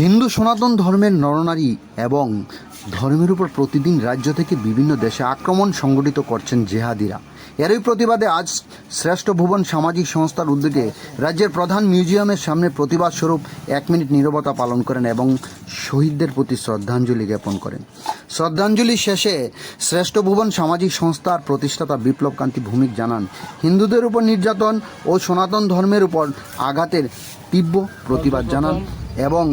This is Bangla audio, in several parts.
হিন্দু সনাতন ধর্মের নরনারী এবং ধর্মের উপর প্রতিদিন রাজ্য থেকে বিভিন্ন দেশে আক্রমণ সংগঠিত করছেন জেহাদিরা। এরই প্রতিবাদে আজ শ্রেষ্ঠ ভুবন সামাজিক সংস্থার উদ্যোগে রাজ্যের প্রধান মিউজিয়ামের সামনে প্রতিবাদ স্বরূপ এক মিনিট নীরবতা পালন করেন এবং শহীদদের প্রতি শ্রদ্ধাঞ্জলি জ্ঞাপন করেন। শ্রদ্ধাঞ্জলি শেষে শ্রেষ্ঠ ভুবন সামাজিক সংস্থার প্রতিষ্ঠাতা বিপ্লব কান্তি ভৌমিক জানান, হিন্দুদের উপর নির্যাতন ও সনাতন ধর্মের উপর আঘাতের তীব্র প্রতিবাদ। জানান এবং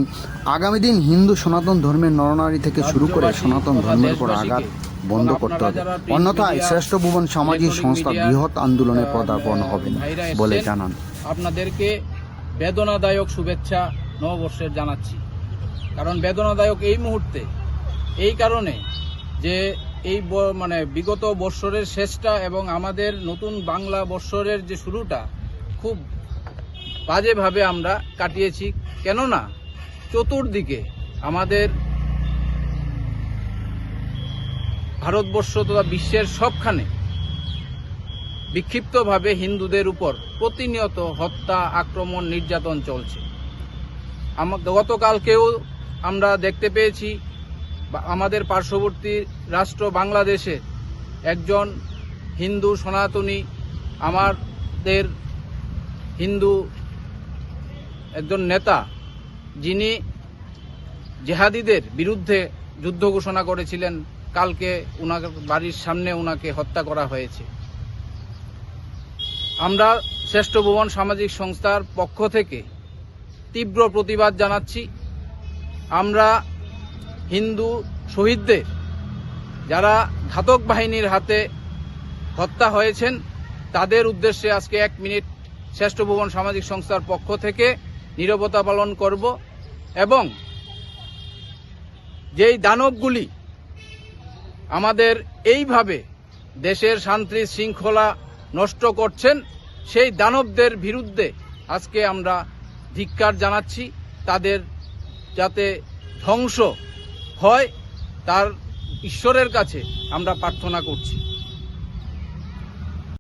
আগামী দিন হিন্দু সনাতন ধর্মের নরনারী থেকে শুরু করে সনাতন ধর্মের উপর আঘাত বন্ধ করতে হবে। অন্যথায় শ্রেষ্ঠ ভুবন সামাজিক সংস্থা বৃহৎ আন্দোলনে পদার্পণ হবেন বলে জানান। আপনাদেরকে বেদনাদায়ক শুভেচ্ছা নববর্ষের জানাচ্ছি। কারণ বেদনাদায়ক এই মুহূর্তে এই কারণে যে এই মানে বিগত বৎসরের শেষটা এবং আমাদের নতুন বাংলা বৎসরের যে শুরুটা খুব বাজেভাবে আমরা কাটিয়েছি। কেননা, চতুর্দিকে আমাদের ভারতবর্ষ তথা বিশ্বের সবখানে বিক্ষিপ্তভাবে হিন্দুদের উপর প্রতিনিয়ত হত্যা, আক্রমণ, নির্যাতন চলছে। গতকালকেও আমরা দেখতে পেয়েছি আমাদের পার্শ্ববর্তী রাষ্ট্র বাংলাদেশে একজন হিন্দু সনাতনী, আমাদের হিন্দু একজন নেতা যিনি জেহাদিদের বিরুদ্ধে যুদ্ধ ঘোষণা করেছিলেন, কালকে উনাকে বাড়ির সামনে উনাকে হত্যা করা হয়েছে। আমরা শ্রেষ্ঠ ভুবন সামাজিক সংস্থার পক্ষ থেকে তীব্র প্রতিবাদ জানাচ্ছি। আমরা হিন্দু শহীদদের, যারা ঘাতক বাহিনীর হাতে হত্যা হয়েছেন, তাদের উদ্দেশ্যে আজকে এক মিনিট শ্রেষ্ঠ ভুবন সামাজিক সংস্থার পক্ষ থেকে নীরবতা পালন করব এবং যেই দানবগুলি আমাদের এইভাবে দেশের শান্তি শৃঙ্খলা নষ্ট করছেন, সেই দানবদের বিরুদ্ধে আজকে আমরা ধিক্কার জানাচ্ছি। তাদের যাতে ধ্বংস হয়, তার ঈশ্বরের কাছে আমরা প্রার্থনা করছি।